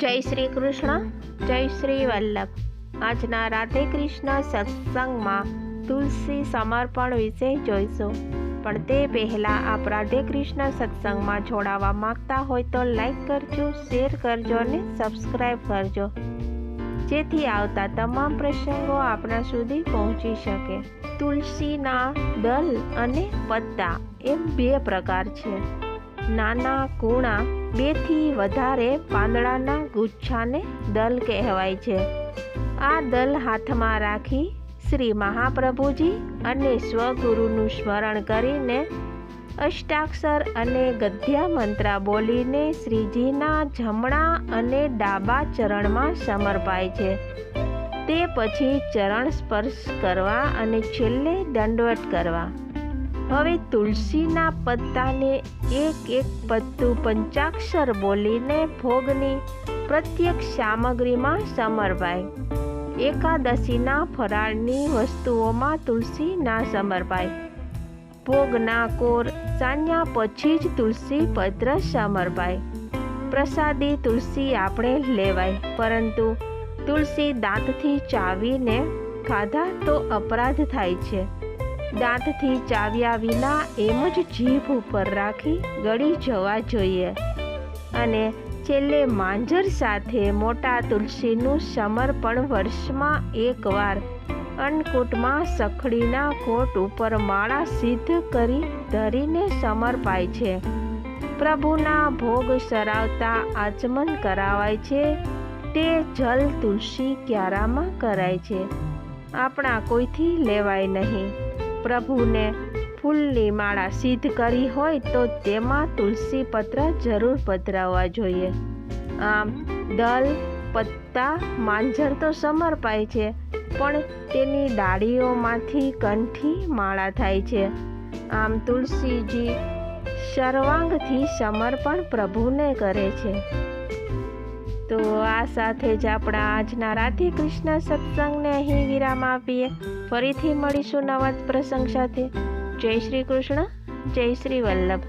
જય શ્રી કૃષ્ણ, જય શ્રી વલ્લભ. આજના રાધે કૃષ્ણ સત્સંગમાં તુલસી સમર્પણ વિશે જોઈશું. પણ તે પહેલાં આપ રાધે કૃષ્ણ સત્સંગમાં જોડાવા માંગતા હોય તો લાઈક કરજો, શેર કરજો અને સબસ્ક્રાઈબ કરજો. જેથી આવતા તમામ પ્રસંગો આપણા સુધી પહોંચી શકે. તુલસીના દલ અને પત્તા એમ બે પ્રકાર છે. નાના કૂણા બેથી વધારે પાંદડાના ગુચ્છાને દલ કહેવાય છે. આ દલ હાથમાં રાખી શ્રી મહાપ્રભુજી અને સ્વગુરુનું સ્મરણ કરીને અષ્ટાક્ષર અને ગદ્યા મંત્ર બોલીને શ્રીજીના જમણા અને ડાબા ચરણમાં સમર્પાય છે. તે પછી ચરણ સ્પર્શ કરવા અને છેલ્લે દંડવટ કરવા. હવે તુલસીના પત્તાને એક એક પત્તું પંચાક્ષર બોલીને ભોગની પ્રત્યેક સામગ્રીમાં સમર્પાય એકાદશીના ફરાળની વસ્તુઓમાં તુલસી ના સમર્પાય ભોગના કોર સાંજ્યા પછી જ તુલસી પત્ર સમર્પાય પ્રસાદી તુલસી આપણે લેવાય, પરંતુ તુલસી દાંતથી ચાવીને ખાધા તો અપરાધ થાય છે. દાંતથી ચાવ્યા વિના એમ જ જીભ ઉપર રાખી ગળી જવા જોઈએ. અને છેલ્લે માંજર સાથે મોટા તુલસીનું સમર્પણ વર્ષમાં એકવાર અન્નકૂટમાં સખડીના કોટ ઉપર માળા સિદ્ધ કરી ધરીને સમર્પાય છે. પ્રભુના ભોગ સરાવતા આચમન કરાવાય છે. તે જલ તુલસી ક્યારામાં કરાય છે. આપણા કોઈથી લેવાય નહીં. પ્રભુને ફૂલની માળા સિદ્ધ કરી હોય તો તેમાં તુલસી પત્ર જરૂર પધરાવવા જોઈએ. આમ, દલ, પત્તા, માંજર તો સમર્પાય છે, પણ તેની ડાળીઓમાંથી કંઠી માળા થાય છે. આમ, તુલસીજી સર્વાંગથી સમર્પણ પ્રભુને કરે છે. તો આ સાથે જ આપણા આજના રાધે કૃષ્ણ સત્સંગને અહીં વિરામ આપીએ. ફરીથી મળીશું નવા પ્રસંગ સાથે. જય શ્રી કૃષ્ણ, જય શ્રી વલ્લભ.